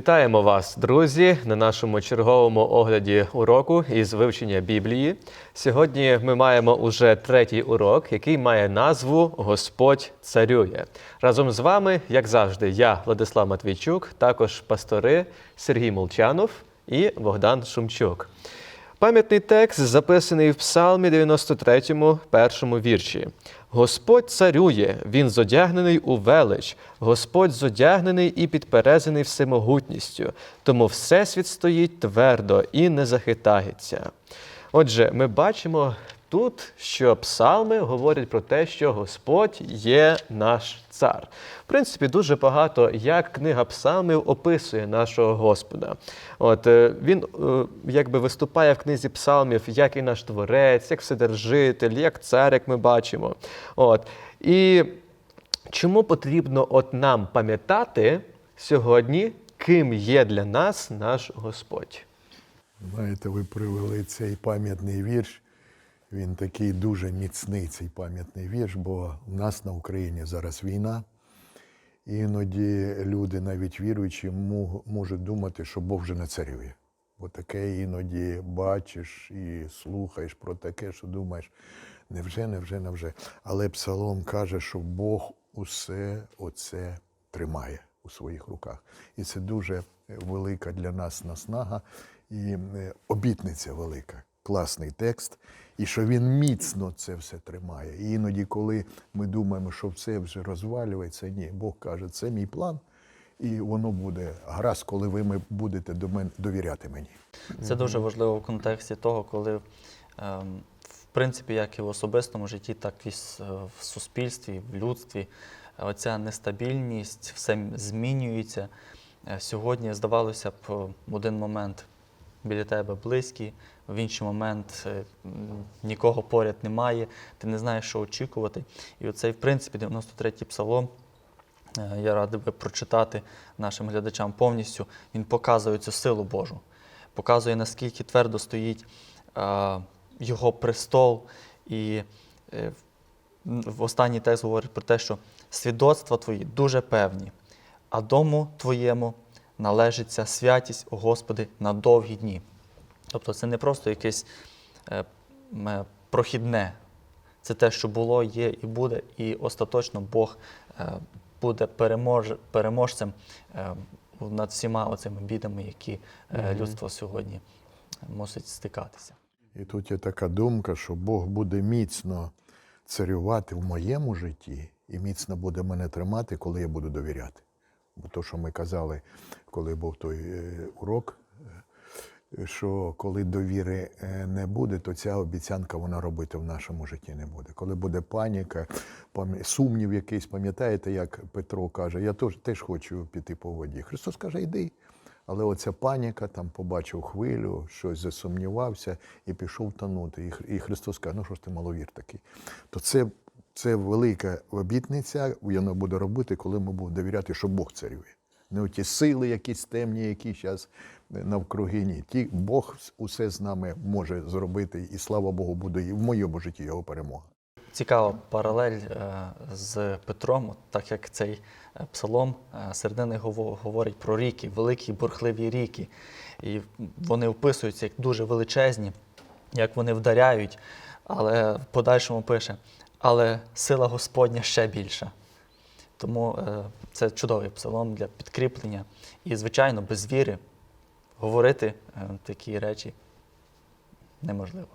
Вітаємо вас, друзі, на нашому черговому огляді уроку із вивчення Біблії. Сьогодні ми маємо уже третій урок, який має назву Господь царює. Разом з вами, як завжди, я, Владислав Матвійчук, також пастори Сергій Молчанов і Богдан Шумчук. Пам'ятний текст записаний в Псалмі 93, першому вірші. Господь царює, він зодягнений у велич, Господь зодягнений і підперезаний всемогутністю, тому Всесвіт стоїть твердо і не захитається. Отже, ми бачимо тут, що псалми говорять про те, що Господь є наш цар. В принципі, дуже багато як книга псалмів описує нашого Господа. От е, він е, якби виступає в книзі псалмів як і наш творець, як вседержитель, як цар, як ми бачимо. От. І чому потрібно от нам пам'ятати сьогодні, ким є для нас наш Господь? Знаєте, ви привели цей пам'ятний вірш. Він такий дуже міцний, цей пам'ятний вірш, бо в нас на Україні зараз війна. Іноді люди, навіть віруючі, можуть думати, що Бог вже не царює. Бо таке іноді бачиш і слухаєш про таке, що думаєш, невже, невже, невже. Але Псалом каже, що Бог усе оце тримає у своїх руках. І це дуже велика для нас наснага і е, обітниця велика. Класний текст, і що він міцно це все тримає. І іноді, коли ми думаємо, що все вже розвалюється, ні, Бог каже, це мій план, і воно буде гаразд, коли ви ми будете до мене довіряти мені. Це дуже важливо в контексті того, коли, ем, в принципі, як і в особистому житті, так і е, в суспільстві, в людстві, оця нестабільність, все змінюється. Е, Сьогодні, здавалося б, один момент біля тебе близький, в інший момент е, нікого поряд немає, ти не знаєш, що очікувати. І оцей, в принципі, 93-й псалом. Е, Я радий би прочитати нашим глядачам повністю. Він показує цю силу Божу, показує, наскільки твердо стоїть е, його престол. І в останній текст говорить про те, що свідоцтва твої дуже певні, а дому твоєму належиться святість, о Господи, на довгі дні. Тобто це не просто якесь е, е, прохідне, це те, що було, є і буде, і остаточно Бог е, буде перемож, переможцем над всіма оцими бідами, які людство сьогодні мусить стикатися. І тут є така думка, що Бог буде міцно царювати в моєму житті і міцно буде мене тримати, коли я буду довіряти. То, що ми казали, коли був той е, урок, е, що коли довіри е, не буде, то ця обіцянка вона робити в нашому житті не буде. Коли буде паніка, сумнів якийсь, пам'ятаєте, як Петро каже, я теж, теж хочу піти по воді. Христос каже, йди. Але оця паніка, там побачив хвилю, щось засумнівався і пішов тонути. І Христос каже, ну що ж ти маловір такий. То це, це велика обітниця, вона буде робити, коли ми будемо довіряти, що Бог царює. Не оті сили якісь темні, які зараз навкруги. Ні. Ті, Бог усе з нами може зробити, і слава Богу, буде і в моєму житті його перемога. Цікава паралель е, з Петром, так як цей е, псалом е, середини гово- говорить про ріки, великі бурхливі ріки. І вони описуються як дуже величезні, як вони вдаряють, але в подальшому пише, але сила Господня ще більша. Тому е, це чудовий псалом для підкріплення. І, звичайно, без віри говорити е, такі речі неможливо.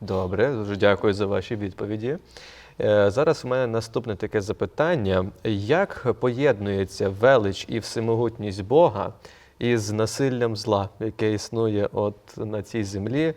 Добре, дуже дякую за ваші відповіді. Е, Зараз у мене наступне таке запитання: як поєднується велич і всемогутність Бога із насиллям зла, яке існує от на цій землі?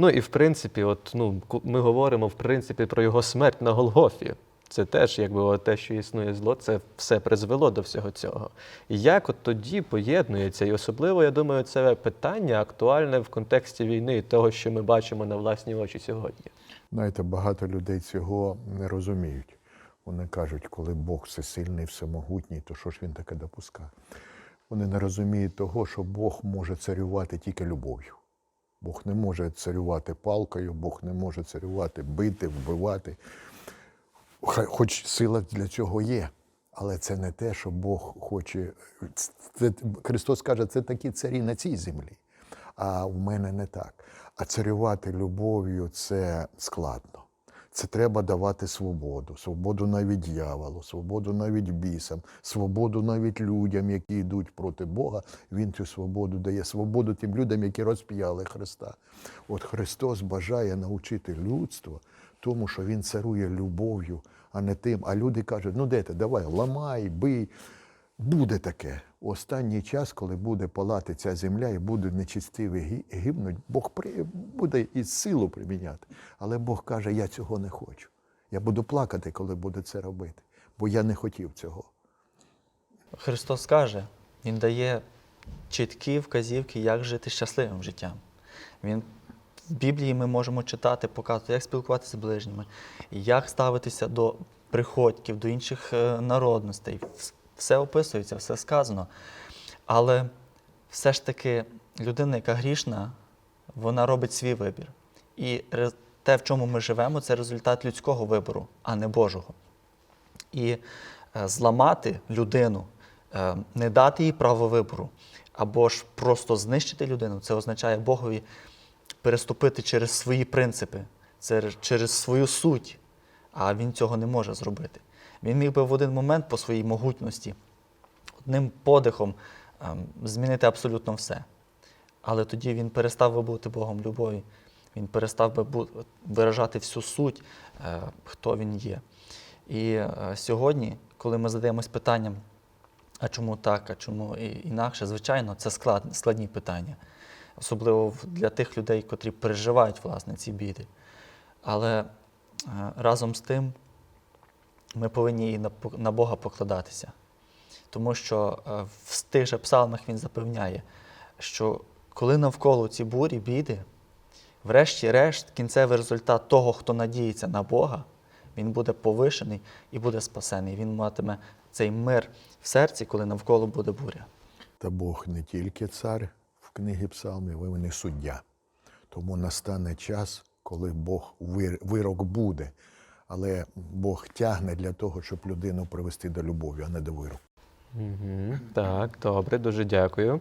Ну і в принципі, от ну ми говоримо в принципі про його смерть на Голгофі. Це теж, якби от те, що існує зло, це все призвело до всього цього. І як от тоді поєднується? І особливо, я думаю, це питання актуальне в контексті війни і того, що ми бачимо на власні очі сьогодні. Знаєте, багато людей цього не розуміють. Вони кажуть, коли Бог всесильний, всемогутній, то що ж він таке допускає? Вони не розуміють того, що Бог може царювати тільки любов'ю. Бог не може царювати палкою, Бог не може царювати, бити, вбивати. Хоч сила для цього є, Але це не те, що Бог хоче. Це, Христос каже, це такі царі на цій землі. А в мене не так. А царювати любов'ю це складно. Це треба давати свободу, свободу навіть дьяволу, свободу навіть бісам, свободу навіть людям, які йдуть проти Бога. Він цю свободу дає, свободу тим людям, які розп'яли Христа. От Христос бажає навчити людство тому, що Він царує любов'ю, а не тим. А люди кажуть, ну де ти, давай, ламай, бий. Буде таке. Останній час, коли буде палати ця земля і будуть нечистиві гибнуть, Бог буде і силу приміняти. Але Бог каже, я цього не хочу. Я буду плакати, коли буду це робити, бо я не хотів цього. Христос каже, Він дає чіткі вказівки, як жити щасливим життям. Він в Біблії ми можемо читати, показувати, як спілкуватися з ближніми, як ставитися до приходьків, до інших е, народностей. Вс- Все описується, все сказано. Але все ж таки людина, яка грішна, вона робить свій вибір. І те, в чому ми живемо, це результат людського вибору, а не Божого. І е, зламати людину, е, не дати їй право вибору, або ж просто знищити людину, це означає Богові переступити через свої принципи, через свою суть. А він цього не може зробити. Він міг би в один момент по своїй могутності, одним подихом ем, змінити абсолютно все. Але тоді він перестав би бути Богом любові, він перестав би виражати всю суть, е, хто він є. І е, сьогодні, коли ми задаємось питанням, а чому так, а чому інакше, звичайно, це складні питання, особливо для тих людей, котрі переживають власне ці біди. Але разом з тим ми повинні і на, на Бога покладатися. Тому що е, в тих же псалмах він запевняє, що коли навколо ці бурі, біди, врешті-решт, кінцевий результат того, хто надіється на Бога, він буде повишений і буде спасений. Він матиме цей мир в серці, коли навколо буде буря. Та Бог не тільки цар в книгі Псалмів, він і суддя. Тому настане час, коли Бог вир- вирок буде. Але Бог тягне для того, щоб людину привести до любові, а не до вироку. Так, добре, дуже дякую.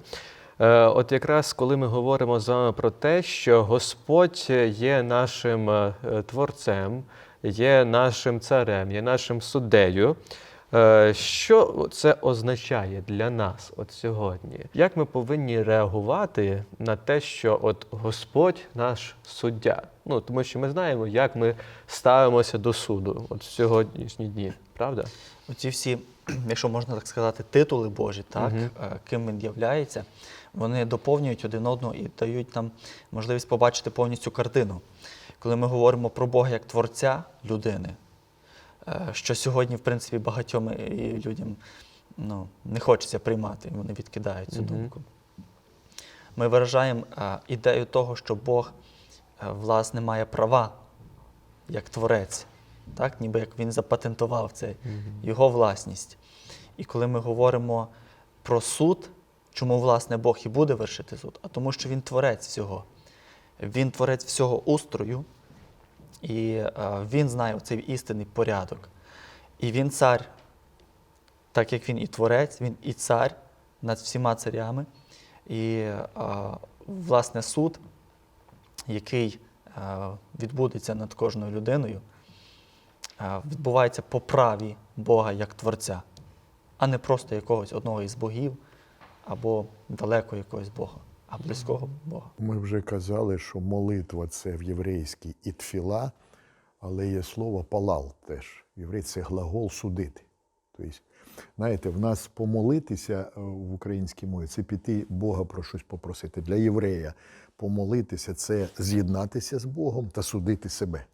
Е, от якраз коли ми говоримо з вами про те, що Господь є нашим е, творцем, є нашим царем, є нашим суддею. Е, Що це означає для нас от сьогодні? Як ми повинні реагувати на те, що от Господь наш суддя? Ну тому що ми знаємо, як ми ставимося до суду от в сьогоднішні дні, правда? Оці всі, якщо можна так сказати, титули Божі, так, е, ким він являється, вони доповнюють один одного і дають нам можливість побачити повністю картину. Коли ми говоримо про Бога як творця людини, що сьогодні, в принципі, багатьом і людям ну, не хочеться приймати, вони відкидають цю Мгм. думку. Ми виражаємо е, ідею того, що Бог, е, власне, має права як творець, так? ніби як він запатентував це, його власність. І коли ми говоримо про суд, чому власне Бог і буде вершити суд? А тому, що він творець всього. Він творець всього устрою, і е, він знає цей істинний порядок. І він цар, так як він і творець, він і цар над всіма царями. І е, власне суд, який е, відбудеться над кожною людиною, відбувається по праві Бога як Творця, а не просто якогось одного із богів або далеко якогось Бога, а близького Бога. Ми вже казали, що молитва це в єврейській ітфіла, але є слово палал теж. Єврей це глагол судити. Тобто, знаєте, в нас помолитися е, в українській мові це піти Бога про щось попросити. Для єврея помолитися це з'єднатися з Богом та судити себе.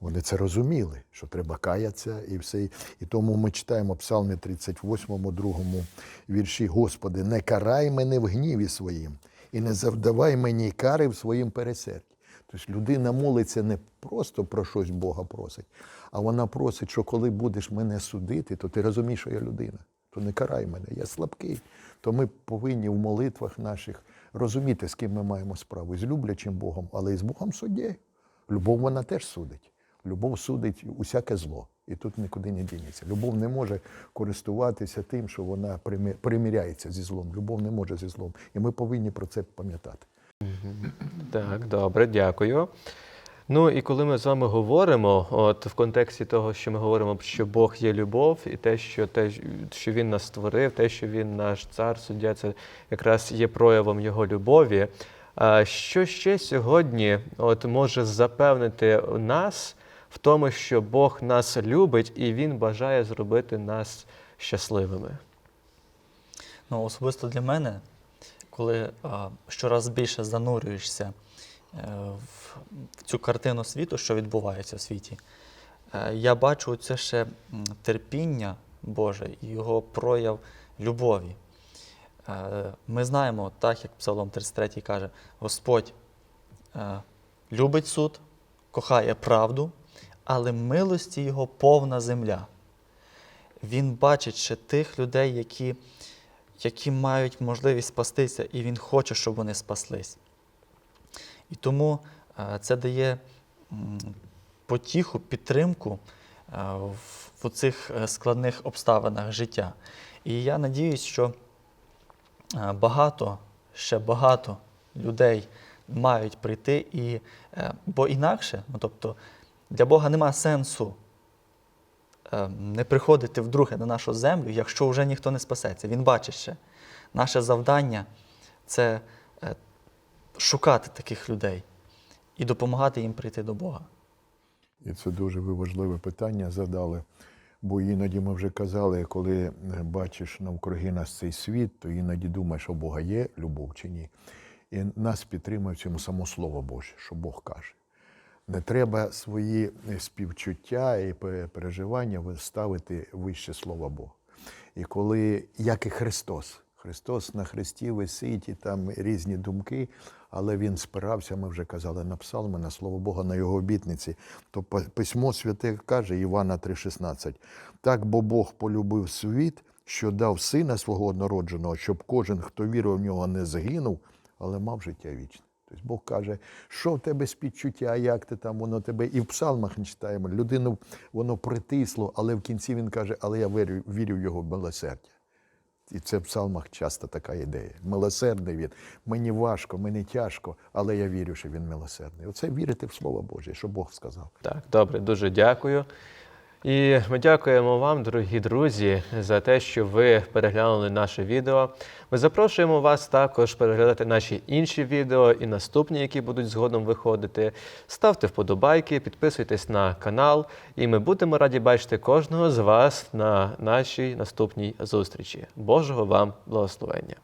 Вони це розуміли, що треба каятися і все. І тому ми читаємо Псалмі 38, другому вірші: Господи, не карай мене в гніві своїм і не завдавай мені кари в своїм пересерді. Тобто людина молиться не просто про щось Бога просить, а вона просить, що коли будеш мене судити, то ти розумієш, що я людина. То не карай мене, я слабкий. То ми повинні в молитвах наших розуміти, з ким ми маємо справу, з люблячим Богом, але і з Богом суддєю. Любов вона теж судить. Любов судить усяке зло. І тут нікуди не дінеться. Любов не може користуватися тим, що вона примі- приміряється зі злом. Любов не може зі злом. І ми повинні про це пам'ятати. Так, добре, дякую. Ну і коли ми з вами говоримо, от в контексті того, що ми говоримо, що Бог є любов, і те, що те, що Він нас створив, те, що Він наш цар, суддя, це якраз є проявом Його любові. А що ще сьогодні от може запевнити нас в тому, що Бог нас любить і Він бажає зробити нас щасливими? Ну, особисто для мене, коли а, щораз більше занурюєшся е, в, в цю картину світу, що відбувається в світі, е, я бачу це ще терпіння Боже і його прояв любові. Е, Ми знаємо, так як Псалом 33 каже, Господь е, любить суд, кохає правду, але милості Його повна земля. Він бачить ще тих людей, які які мають можливість спастися, і Він хоче, щоб вони спаслись. І тому е, це дає потіху, підтримку е, в, цих е, складних обставинах життя. І я надіюсь, що багато, ще багато людей мають прийти, і, бо інакше, ну, тобто, для Бога нема сенсу е, не приходити вдруге на нашу землю, якщо вже ніхто не спасеться. Він бачить ще. Наше завдання це е, шукати таких людей і допомагати їм прийти до Бога. І це дуже важливе питання задали. Бо іноді ми вже казали, коли е, бачиш навкруги нас цей світ, то іноді думаєш, що Бога є любов чи ні. І нас підтримує в цьому само Слово Боже, що Бог каже. Не треба свої е, співчуття і переживання ставити вище Слова Бога. І коли, як і Христос, Христос на Христі висить, і там різні думки, але Він спирався, ми вже казали, на псалми, на Слово Бога, на його обітниці. То Письмо Святе каже, Івана 3,16, так бо Бог полюбив світ, що дав сина свого однородженого, щоб кожен, хто вірив в нього, не загинув, але мав життя вічне. Тобто Бог каже, що в тебе співчуття, як ти там, воно тебе. І в псалмах читаємо. Людину воно притисло, але в кінці він каже, але я вірю, вірю в його милосердя. І це в псалмах часто така ідея. Милосердний він. Мені важко, мені тяжко, але я вірю, що він милосердний. Оце вірити в Слово Боже, що Бог сказав. Так, добре, дуже дякую. І ми дякуємо вам, дорогі друзі, за те, що ви переглянули наше відео. Ми запрошуємо вас також переглядати наші інші відео і наступні, які будуть згодом виходити. Ставте вподобайки, підписуйтесь на канал, і ми будемо раді бачити кожного з вас на нашій наступній зустрічі. Божого вам благословення!